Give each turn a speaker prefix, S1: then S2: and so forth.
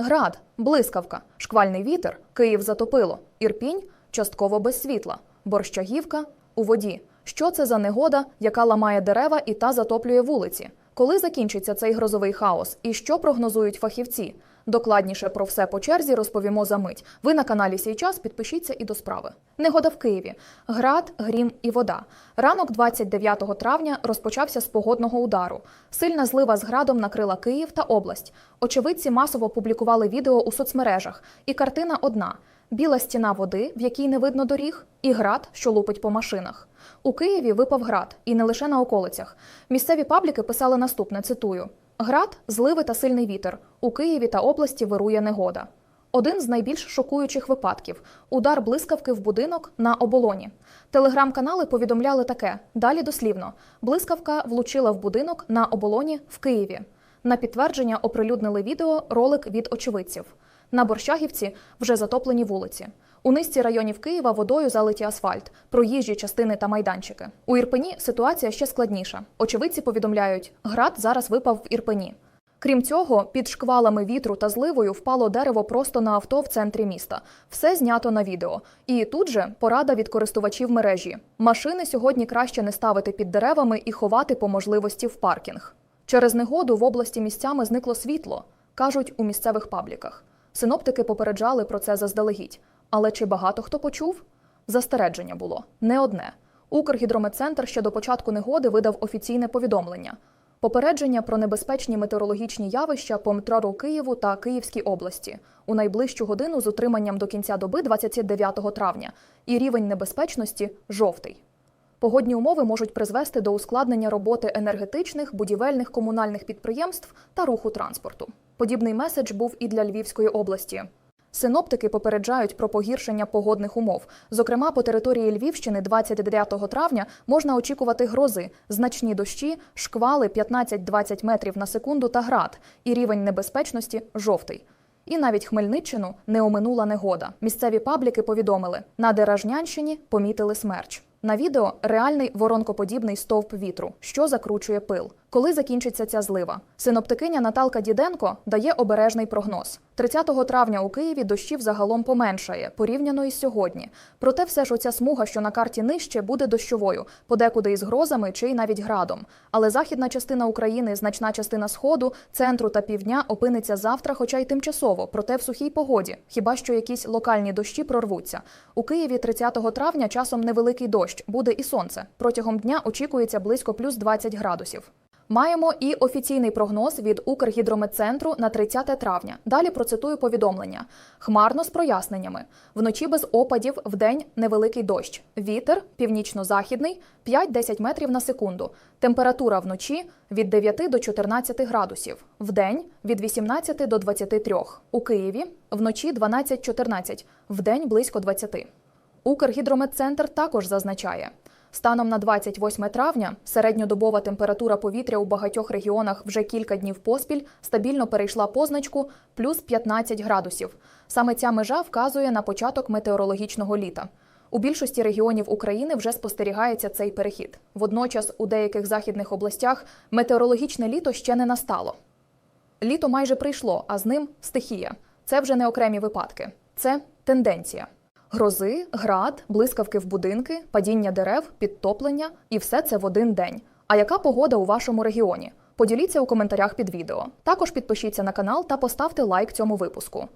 S1: Град, блискавка, шквальний вітер, Київ затопило, Ірпінь частково без світла, Борщагівка у воді. Що це за негода, яка ламає дерева і та затоплює вулиці? Коли закінчиться цей грозовий хаос і що прогнозують фахівці? Докладніше про все по черзі розповімо за мить. Ви на каналі Сій час підпишіться і до справи. Негода в Києві. Град, грім і вода. Ранок 29 травня розпочався з погодного удару. Сильна злива з градом накрила Київ та область. Очевидці масово публікували відео у соцмережах. І картина одна: біла стіна води, в якій не видно доріг, і град, що лупить по машинах. У Києві випав град, і не лише на околицях. Місцеві пабліки писали наступне: цитую: Град, зливи та сильний вітер. У Києві та області вирує негода. Один з найбільш шокуючих випадків удар блискавки в будинок на оболоні. Телеграм-канали повідомляли таке: далі дослівно: блискавка влучила в будинок на оболоні в Києві. На підтвердження оприлюднили відео ролик від очевидців. На Борщагівці вже затоплені вулиці. У низці районів Києва водою залиті асфальт, проїжджі частини та майданчики. У Ірпені ситуація ще складніша. Очевидці повідомляють, град зараз випав в Ірпені. Крім цього, під шквалами вітру та зливою впало дерево просто на авто в центрі міста. Все знято на відео. І тут же порада від користувачів мережі: машини сьогодні краще не ставити під деревами і ховати по можливості в паркінг. Через негоду в області місцями зникло світло, кажуть у місцевих пабліках. Синоптики попереджали про це заздалегідь. Але чи багато хто почув? Застереження було не одне. Укргідрометцентр ще до початку негоди видав офіційне повідомлення. Попередження про небезпечні метеорологічні явища по метрору Києву та Київській області у найближчу годину з утриманням до кінця доби 29 травня, і рівень небезпечності жовтий. Погодні умови можуть призвести до ускладнення роботи енергетичних, будівельних комунальних підприємств та руху транспорту. Подібний меседж був і для Львівської області. Синоптики попереджають про погіршення погодних умов. Зокрема, по території Львівщини 29 травня можна очікувати грози, значні дощі, шквали 15-20 метрів на секунду та град, і рівень небезпечності жовтий. І навіть Хмельниччину не оминула негода. Місцеві пабліки повідомили, на Деражнянщині помітили смерч. На відео реальний воронкоподібний стовп вітру, що закручує пил. Коли закінчиться ця злива? Синоптикиня Наталка Діденко дає обережний прогноз. 30 травня у Києві дощів загалом поменшає, порівняно із сьогодні. Проте все ж оця смуга, що на карті нижче, буде дощовою, подекуди із грозами чи й навіть градом. Але західна частина України, значна частина сходу, центру та півдня опиниться завтра, хоча й тимчасово, проте в сухій погоді. Хіба що якісь локальні дощі прорвуться. У Києві 30 травня часом невеликий дощ, буде і сонце. Протягом дня очікується близько плюс 20 градусів. Маємо і офіційний прогноз від Укргідрометцентру на 30 травня. Далі процитую повідомлення: хмарно з проясненнями. Вночі без опадів, вдень невеликий дощ. Вітер північно-західний 5-10 метрів на секунду. Температура вночі від 9 до 14 градусів. Вдень від 18 до 23. У Києві вночі 12-14, вдень близько 20. Укргідрометцентр також зазначає. Станом на 28 травня середньодобова температура повітря у багатьох регіонах вже кілька днів поспіль стабільно перейшла позначку плюс 15 градусів. Саме ця межа вказує на початок метеорологічного літа. У більшості регіонів України вже спостерігається цей перехід. Водночас у деяких західних областях метеорологічне літо ще не настало. Літо майже прийшло, а з ним стихія. Це вже не окремі випадки, це тенденція. Грози, град, блискавки в будинки, падіння дерев, підтоплення і все це в один день. А яка погода у вашому регіоні? Поділіться у коментарях під відео. Також підпишіться на канал та поставте лайк цьому випуску.